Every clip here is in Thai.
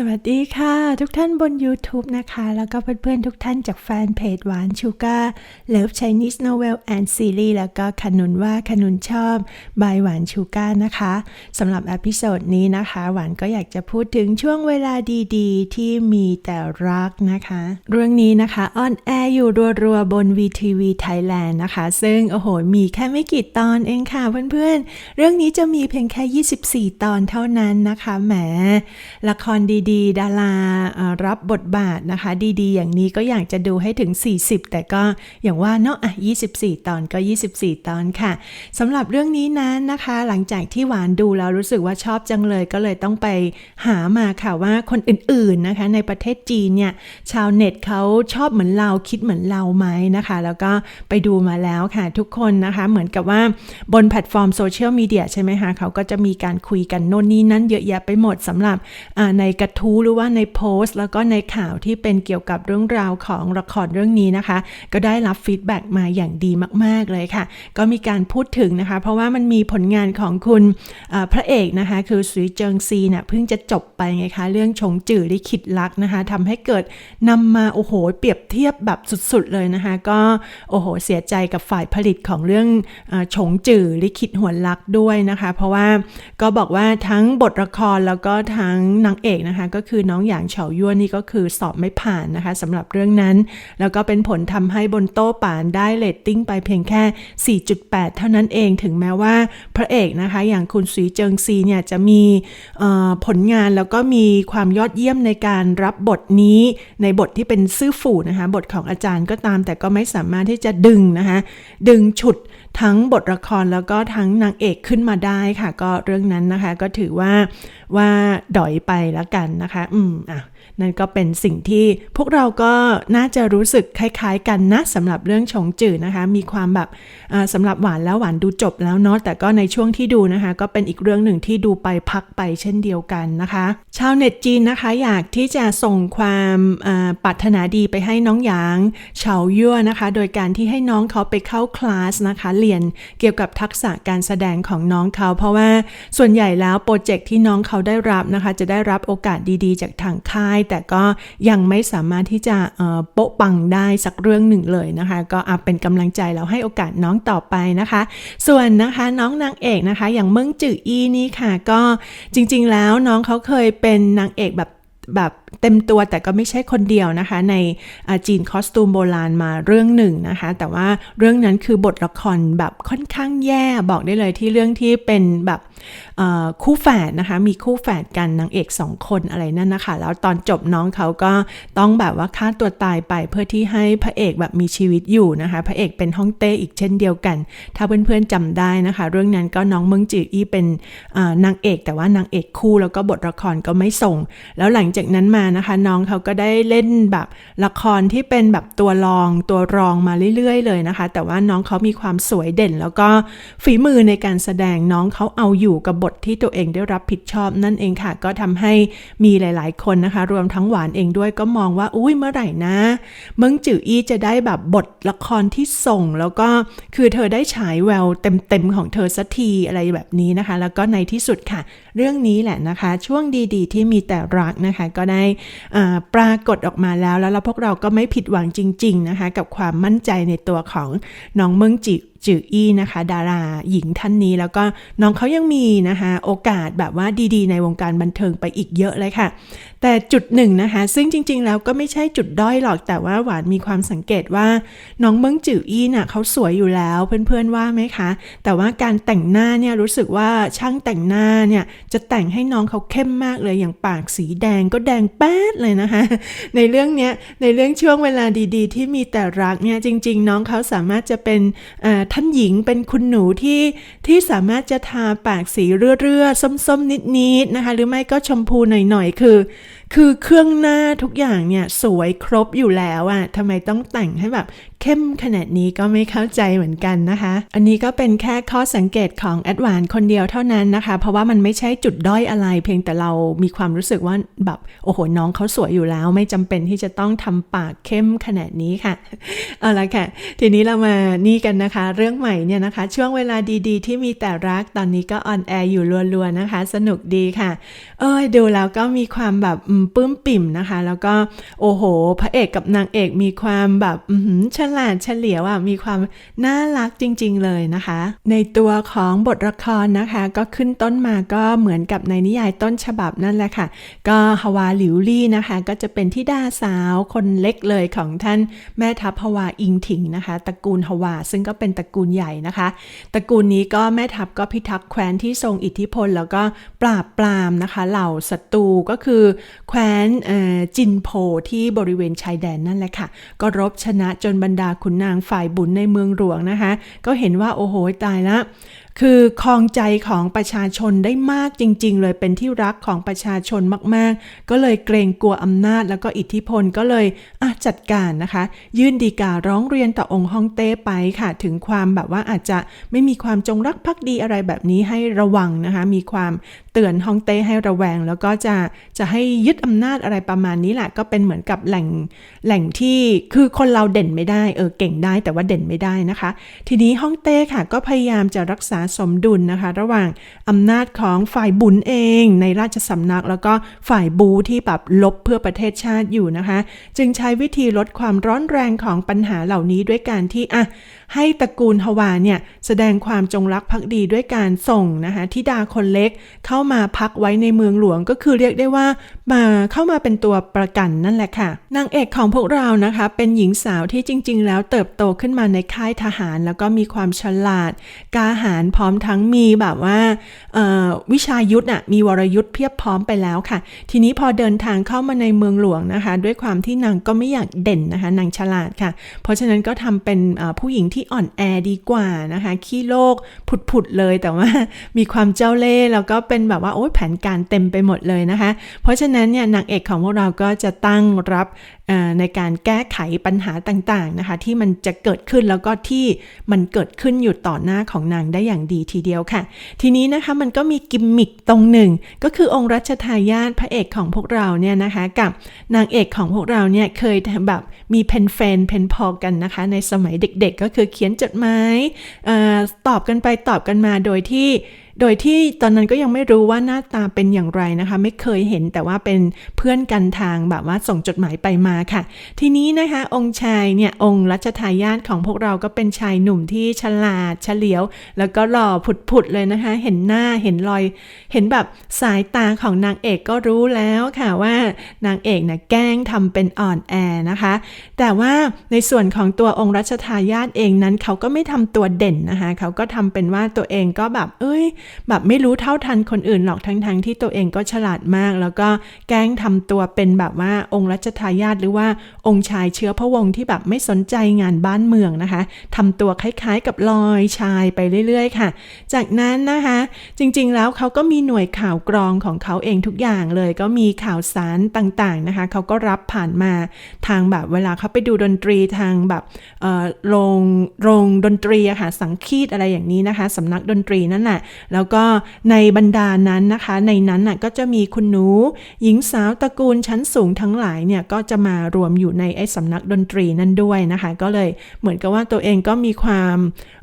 สวัสดีค่ะ ทุกท่านบน YouTube นะคะ แล้วก็เพื่อนๆทุกท่านจากแฟนเพจหวานชูการ์เลิฟ Chinese Novel and Series แล้วก็ขนุนว่าขนุนชอบบายหวานชูการ์นะคะสำหรับอพิโซดนี้นะคะ หวานก็อยากจะพูดถึงช่วงเวลาดีๆ ที่มีแต่รักนะคะ เรื่องนี้นะคะออนแอร์อยู่รัวๆ บน VTV Thailand นะคะ ซึ่งโอ้โห มีแค่ไม่กี่ตอนเองค่ะเพื่อนๆ เรื่องนี้จะมีเพียงแค่ 24 ตอนเท่านั้นนะคะแหมละครดีๆ ดาราเอ่อรับบทบาทนะคะ ดีๆ อย่างนี้ก็อยากจะดูให้ถึง 40 แต่ก็อย่างว่าเนาะอะ 24 ตอนก็ 24 ตอนค่ะสำหรับเรื่องนี้นั้นนะคะ หลังจากที่หวานดูแล้วรู้สึกว่าชอบจังเลยก็เลยต้องไปหามาค่ะว่าคนอื่นๆนะคะ ในประเทศจีนเนี่ยชาวเน็ตเขาชอบเหมือนเราคิดเหมือนเราไหมนะคะ แล้วก็ไปดูมาแล้วค่ะทุกคนนะคะ เหมือนกับว่าบนแพลตฟอร์มโซเชียลมีเดียใช่ไหมคะเขาก็จะมีการคุยกันโน่นนี่นั่นเยอะแยะไปหมดสำหรับในกระทู้หรือว่าในโพสต์ แล้วก็ในข่าวที่เป็นเกี่ยวกับเรื่องราวของละครเรื่องนี้นะคะ ก็ได้รับฟีดแบ็กมาอย่างดีมาก ๆ เลยค่ะ ก็มีการพูดถึงนะคะ เพราะว่ามันมีผลงานของคุณพระเอกนะคะ คือสุยเจิงซีเนี่ยเพิ่งจะจบไปไงคะ เรื่องชงจื่อลิขิตรักนะคะทำให้เกิดนำมา โอ้โห เปรียบเทียบแบบสุด ๆ เลยนะคะ ก็โอ้โหเสียใจกับฝ่ายผลิตของเรื่องชงจื่อลิขิตหวนรักด้วยนะคะ เพราะว่าก็บอกว่าทั้งบทละครแล้วก็ทั้งนางเอกนะคะก็คือน้องหยางเฉายั่วนี่ก็คือสอบไม่ผ่านนะคะสำหรับเรื่องนั้น แล้วก็เป็นผลทำให้บนโต๊ะป่านได้เรตติ้งไปเพียงแค่ 4.8 เท่านั้นเองถึงแม้ว่าพระเอกนะคะ อย่างคุณสุยเจิงซีเนี่ยจะมีผลงานแล้วก็มีความยอดเยี่ยมในการรับบทนี้ในบทที่เป็นซื่อฝู่นะคะบทของอาจารย์ก็ตาม แต่ก็ไม่สามารถที่จะดึงนะคะดึงฉุด ทั้งบทละครแล้วก็ทั้งนางเอกขึ้นมาได้ค่ะ ก็เรื่องนั้นนะคะ ก็ถือว่าว่าดอยไปแล้วกันนะคะ อืมอะ นั่นก็เป็นสิ่งที่พวกเราก็น่าจะรู้สึกคล้าย ๆ กันนะสำหรับเรื่องชงจืดนะคะ มีความแบบสำหรับหวานแล้วหวานดูจบแล้วเนาะแต่ก็ในช่วงที่ดูนะคะ ก็เป็นอีกเรื่องหนึ่งที่ดูไปพักไปเช่นเดียวกันนะคะ ชาวเน็ตจีนนะคะอยากที่จะส่งความปรารถนาดีไปให้น้องหยางเฉายั่วนะคะ โดยการที่ให้น้องเขาไปเข้าคลาสนะคะเรียนเกี่ยวกับทักษะการแสดงของน้องเขาเพราะว่าส่วนใหญ่แล้วโปรเจกต์ที่น้องเขาได้รับนะคะ จะได้รับโอกาสดีๆ จากทางค่ายแต่ก็ยังไม่สามารถที่จะโปะปังได้สักเรื่องหนึ่งเลยนะคะ ก็อาเป็นกำลังใจแล้วให้โอกาสน้องต่อไปนะคะ ส่วนนะคะน้องนางเอกนะคะ อย่างเมืองจืออี้นี่ค่ะ ก็จริงๆแล้วน้องเขาเคยเป็นนางเอกแบบแบบเต็มตัวแต่ก็ไม่ใช่คนเดียวนะคะ ในจีนคอสตูมโบราณมาเรื่องหนึ่งนะคะ แต่ว่าเรื่องนั้นคือบทละครแบบค่อนข้างแย่บอกได้เลยที่เรื่องที่เป็นแบบ คู่แฝดนะคะ มีคู่แฝดกันนางเอกสองคนอะไรนั่นนะคะ แล้วตอนจบน้องเขาก็ต้องแบบว่าฆ่าตัวตายไปเพื่อที่ให้พระเอกแบบมีชีวิตอยู่นะคะ พระเอกเป็นฮ่องเต้อีกเช่นเดียวกัน ถ้าเพื่อนๆจำได้นะคะ เรื่องนั้นก็น้องเมืองจืออี้เป็นนางเอก แต่ว่านางเอกคู่แล้วก็บทละครก็ไม่ส่ง แล้วหลังจากนั้นมานะคะ น้องเขาก็ได้เล่นแบบละครที่เป็นแบบตัวรองตัวรองมาเรื่อย ๆ เลยนะคะ แต่ว่าน้องเขามีความสวยเด่น แล้วก็ฝีมือในการแสดงน้องเขาเอาอยูู่่กับบทที่ตัวเองได้รับผิดชอบนั่นเองค่ะ ก็ทำให้มีหลาย ๆ คนนะคะ รวมทั้งหวานเองด้วยก็มองว่าอุ้ยเมื่อไหร่นะเมิงจืออี้จะได้แบบบทละครที่ส่ง แล้วก็คือเธอได้ฉายแววเต็ม ๆ ของเธอสักทีอะไรแบบนี้นะคะ แล้วก็ในที่สุดค่ะ เรื่องนี้แหละนะคะ ช่วงดีๆ ที่มีแต่รักนะคะ ก็ได้ปรากฏออกมาแล้วแล้วพวกเราก็ไม่ผิดหวังจริง ๆ นะคะ กับความมั่นใจในตัวของน้องเมิงจือจืออี้นะคะ ดาราหญิงท่านนี้ แล้วก็น้องเขายังมีนะคะโอกาสแบบว่าดีๆ ในวงการบันเทิงไปอีกเยอะเลยค่ะ แต่จุดหนึ่งนะคะ ซึ่งจริง ๆ แล้วก็ไม่ใช่จุดด้อยหรอกแต่ว่าหวานมีความสังเกตว่าน้องเบิ้งจืออี้น่ะเขาสวยอยู่แล้วเพื่อนๆว่าไหมคะ แต่ว่าการแต่งหน้าเนี่ยรู้สึกว่าช่างแต่งหน้าเนี่ยจะแต่งให้น้องเขาเข้มมากเลยอย่างปากสีแดงก็แดงแป๊ดเลยนะคะ ในเรื่องเนี้ยในเรื่องช่วงเวลาดี ๆ ที่มีแต่รักเนี่ยจริง ๆ น้องเขาสามารถจะเป็นท่านหญิงเป็นคุณหนูที่ที่สามารถจะทาปากสีเรื่อๆส้มๆนิดๆนะคะ หรือไม่ก็ชมพูหน่อยๆ คือคือเครื่องหน้าทุกอย่างเนี่ยสวยครบอยู่แล้วอะทำไมต้องแต่งให้แบบเข้มขนาดนี้ก็ไม่เข้าใจเหมือนกันนะคะ อันนี้ก็เป็นแค่ข้อสังเกตของแอดวานคนเดียวเท่านั้นนะคะ เพราะว่ามันไม่ใช่จุดด้อยอะไร เพียงแต่เรามีความรู้สึกว่าแบบโอ้โหน้องเขาสวยอยู่แล้ว ไม่จำเป็นที่จะต้องทำปากเข้มขนาดนี้ค่ะ เอาละค่ะ ทีนี้เรามานี่กันนะคะ เรื่องใหม่เนี่ยนะคะ ช่วงเวลาดีๆ ที่มีแต่รักตอนนี้ก็ออนแอร์อยู่รัวๆนะคะ สนุกดีค่ะ เอ้ยดูแล้วก็มีความแบบอืปื้มปิ่มนะคะ แล้วก็โอ้โห พระเอกกับนางเอกมีความแบบฉลาดเฉลียวอะมีความน่ารักจริง ๆ เลยนะคะ ในตัวของบทละครนะคะ ก็ขึ้นต้นมาก็เหมือนกับในนิยายต้นฉบับนั่นแหละค่ะ ก็ฮวาหลิวลี่นะคะ ก็จะเป็นที่ดาสาวคนเล็กเลยของท่านแม่ทัพฮวาอิงถิงนะคะตระกูลฮวาซึ่งก็เป็นตระกูลใหญ่นะคะตระกูลนี้ก็แม่ทัพก็พิทักษ์แคว้นที่ทรงอิทธิพล แล้วก็ปราบปรามนะคะ เหล่าศัตรูก็คือแคว้นจินโพที่บริเวณชายแดนนั่นแหละค่ะ ก็รบชนะจนบรรดาขุนนางฝ่ายบุญในเมืองหลวงนะคะ ก็เห็นว่าโอ้โหตายละ คือครองใจของประชาชนได้มากจริง ๆ เลยเป็นที่รักของประชาชนมากๆ ก็เลยเกรงกลัวอำนาจแล้วก็อิทธิพลก็เลยจัดการนะคะ ยื่นดีการ้องเรียนต่อองค์ฮ่องเต้ไปค่ะ ถึงความแบบว่าอาจจะไม่มีความจงรักภักดีอะไรแบบนี้ให้ระวังนะคะ มีความเตือนฮ่องเต้ให้ระแวง แล้วก็จะจะให้ยึดอำนาจอะไรประมาณนี้แหละก็เป็นเหมือนกับแหล่งแหล่งที่คือคนเราเด่นไม่ได้เออเก่งได้แต่ว่าเด่นไม่ได้นะคะ ทีนี้ฮ่องเต้ค่ะ ก็พยายามจะรักษาสมดุลนะคะ ระหว่างอำนาจของฝ่ายบุญเองในราชสำนัก แล้วก็ฝ่ายบูที่แบบลบเพื่อประเทศชาติอยู่นะคะ จึงใช้วิธีลดความร้อนแรงของปัญหาเหล่านี้ด้วยการที่อะให้ตระกูลฮวาเนี่ยแสดงความจงรักภักดีด้วยการส่งนะคะทิดาคนเล็กเข้ามาพักไว้ในเมืองหลวงก็คือเรียกได้ว่ามาเข้ามาเป็นตัวประกันนั่นแหละค่ะนางเอกของพวกเรานะคะ เป็นหญิงสาวที่จริง ๆ แล้วเติบโตขึ้นมาในค่ายทหาร แล้วก็มีความฉลาดกาหาญพร้อมทั้งมีแบบว่าวิชายุทธอะมีวรยุทธ์เพียบพร้อมไปแล้วค่ะ ทีนี้พอเดินทางเข้ามาในเมืองหลวงนะคะ ด้วยความที่นางก็ไม่อยากเด่นนะคะนางฉลาดค่ะ เพราะฉะนั้นก็ทำเป็นผู้หญิงที่อ่อนแอดีกว่านะคะขี้โลกผุดๆเลยแต่ว่ามีความเจ้าเล่ห์แล้วก็เป็นแบบว่าโอ้ยแผนการเต็มไปหมดเลยนะคะ เพราะฉะนั้นเนี่ยนางเอกของพวกเราก็จะตั้งรับ ในการแก้ไขปัญหาต่างๆนะคะ ที่มันจะเกิดขึ้นแล้วก็ที่มันเกิดขึ้นอยู่ต่อหน้าของนางได้อย่างดีทีเดียวค่ะ ทีนี้นะคะมันก็มีกิมมิคตรงหนึ่ง ก็คือองค์รัชทายาทพระเอกของพวกเราเนี่ยนะคะกับนางเอกของพวกเราเนี่ยเคยแบบมีเพนแฟนเพนพอกันนะคะ ในสมัยเด็กๆ ก็คือเขียนจดหมายออตอบกันไปตอบกันมาโดยที่ โดยที่ตอนนั้นก็ยังไม่รู้ว่าหน้าตาเป็นอย่างไรนะคะ ไม่เคยเห็นแต่ว่าเป็นเพื่อนกันทางแบบว่าส่งจดหมายไปมาค่ะ ทีนี้นะคะ องค์ชายเนี่ยองค์รัชทายาทของพวกเราก็เป็นชายหนุ่มที่ฉลาดเฉลียว แล้วก็หล่อผุดๆเลยนะคะ เห็นหน้าเห็นรอย เห็นแบบสายตาของนางเอกก็รู้แล้วค่ะว่านางเอกนะแกล้งทำเป็นอ่อนแอนะคะ แต่ว่าในส่วนของตัวองค์รัชทายาทเองนั้นเขาก็ไม่ทำตัวเด่นนะคะ เขาก็ทำเป็นว่าตัวเองก็แบบ เอ้ยแบบไม่รู้เท่าทันคนอื่นหรอกทั้งๆทที่ตัวเองก็ฉลาดมาก แล้วก็แกล้งทำตัวเป็นแบบว่าองค์รัชทายาทหรือว่าองค์ชายเชื้อพระวงศ์ที่แบบไม่สนใจงานบ้านเมืองนะคะทำตัวคล้ายๆกับลอยชายไปเรื่อยๆ ค่ะ จากนั้นนะคะ จริงๆแล้วเขาก็มีหน่วยข่าวกรองของเขาเองทุกอย่างเลยก็มีข่าวสารต่างๆนะคะ เขาก็รับผ่านมาทางแบบเวลาเขาไปดูดนตรีทางแบบเอ่อโรงโรงดนตรีอะค่ะสังคีตอะไรอย่างนี้นะคะสำนักดนตรีนั่นแหละแล้วแล้วก็ในบรรดานั้นนะคะ ในนั้นน่ะก็จะมีคุณหนู หญิงสาวตระกูลชั้นสูงทั้งหลายเนี่ยก็จะมารวมอยู่ในไอ้สำนักดนตรีนั่นด้วยนะคะ ก็เลยเหมือนกับว่าตัวเองก็มีความ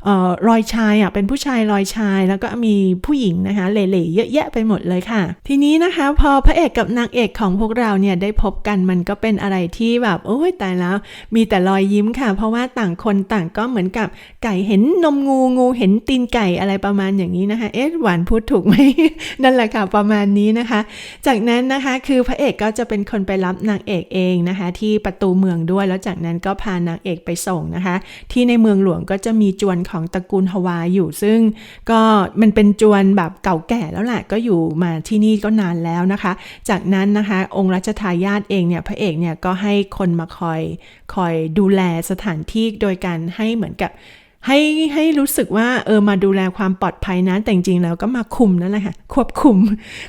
ออลอยชายอะเป็นผู้ชายลอยชาย แล้วก็มีผู้หญิงนะคะเหล่ๆเยอะแยะไปหมดเลยค่ะ ทีนี้นะคะ พอพระเอกกับนางเอกของพวกเราเนี่ยได้พบกันมันก็เป็นอะไรที่แบบโอ้ยตายแล้ว มีแต่รอยยิ้มค่ะ เพราะว่าต่างคนต่างก็เหมือนกับไก่เห็นนมงูงูเห็นตีนไก่อะไรประมาณอย่างนี้นะคะเอ๊ะหวานพูดถูกไหมนั่นแหละค่ะประมาณนี้นะคะ จากนั้นนะคะคือพระเอกก็จะเป็นคนไปรับนางเอกเองนะคะ ที่ประตูเมืองด้วยแล้วจากนั้นก็พานางเอกไปส่งนะคะ ที่ในเมืองหลวงก็จะมีจวนของตระกูลฮวาอยู่ซึ่ง ก็มันเป็นจวนแบบเก่าแก่แล้วแหละก็อยู่มาที่นี่ก็นานแล้วนะคะ จากนั้นนะคะองค์รัชทายาทเองเนี่ยพระเอกเนี่ยก็ให้คนมาคอยคอยดูแลสถานที่โดยการให้เหมือนกับ ให้ให้รู้สึกว่าเออมาดูแลความปลอดภัยนะ แต่จริงๆแล้วก็มาคุมนั่นแหละค่ะควบคุม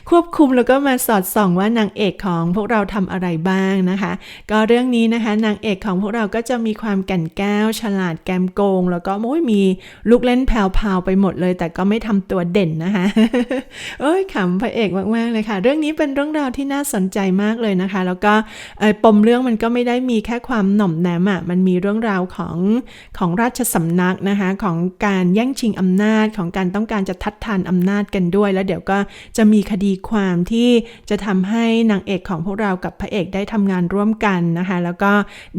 ควบคุมแล้วก็มาสอดส่องว่านางเอกของพวกเราทำอะไรบ้างนะคะ ก็เรื่องนี้นะคะนางเอกของพวกเราก็จะมีความแก่นแก้ว ฉลาดแกมโกง แล้วก็โอ้ยมีลูกเล่นแผ่วๆไปหมดเลย แต่ก็ไม่ทำตัวเด่นนะคะเอ้ยขำพระเอกมากๆเลยค่ะ เรื่องนี้เป็นเรื่องราวที่น่าสนใจมากเลยนะคะ แล้วก็ปมเรื่องมันก็ไม่ได้มีแค่ความหน่อมแนมอะมันมีเรื่องราวของของราชสำนักนะคะของการแย่งชิงอำนาจของการต้องการจะทัดทานอำนาจกันด้วย แล้วเดี๋ยวก็จะมีคดีความที่จะทำให้นางเอกของพวกเรากับพระเอกได้ทำงานร่วมกันนะคะแล้วก็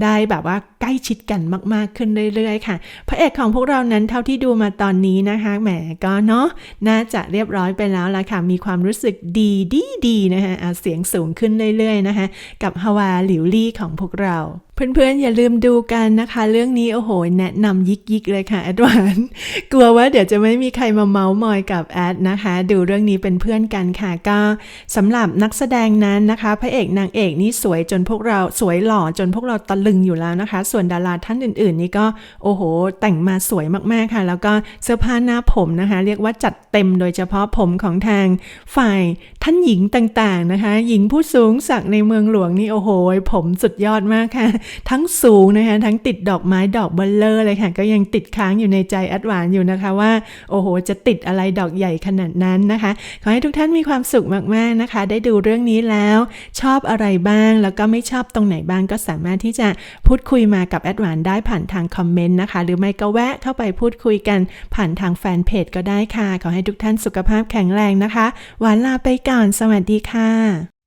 ได้แบบว่าใกล้ชิดกันมาก ๆ ขึ้นเรื่อย ๆ ค่ะ พระเอกของพวกเรานั้นเท่าที่ดูมาตอนนี้นะคะแหมก็เนาะน่าจะเรียบร้อยไปแล้วละค่ะมีความรู้สึกดีดีดีนะคะะเสียงสูงขึ้นเรื่อยๆนะคะกับฮาวาหลิวลี่ของพวกเรา เพื่อนๆ อย่าลืมดูกันนะคะ เรื่องนี้โอ้โห แนะนำยิกๆเลยค่ะแอดวานกลัวว่าเดี๋ยวจะไม่มีใครมาเมาส์มอยกับแอดนะคะ ดูเรื่องนี้เป็นเพื่อนกันค่ะ ก็สำหรับนักแสดงนั้นนะคะ พระเอกนางเอกนี่สวยจนพวกเราสวยหล่อจนพวกเราตะลึงอยู่แล้วนะคะ ส่วนดาราท่านอื่นๆ นี่ก็โอ้โห แต่งมาสวยมากๆค่ะ แล้วก็เสื้อผ้าหน้าผมนะคะ เรียกว่าจัดเต็มโดยเฉพาะผมของทางฝ่ายท่านหญิงต่างๆนะคะ หญิงผู้สูงศักในเมืองหลวงนี่โอ้โห ผมสุดยอดมากค่ะทั้งสูงนะคะทั้งติดดอกไม้ดอกเบลเลอร์เลยค่ะ ก็ยังติดค้างอยู่ในใจแอดวานอยู่นะคะว่า โอ้โห จะติดอะไรดอกใหญ่ขนาดนั้นนะคะ ขอให้ทุกท่านมีความสุขมากๆนะคะ ได้ดูเรื่องนี้แล้ว ชอบอะไรบ้าง แล้วก็ไม่ชอบตรงไหนบ้างก็สามารถที่จะพูดคุยมากับแอดวานได้ผ่านทางคอมเมนต์นะคะ หรือไม่ก็แวะเข้าไปพูดคุยกันผ่านทางแฟนเพจก็ได้ค่ะ ขอให้ทุกท่านสุขภาพแข็งแรงนะคะ หวานลาไปก่อน สวัสดีค่ะ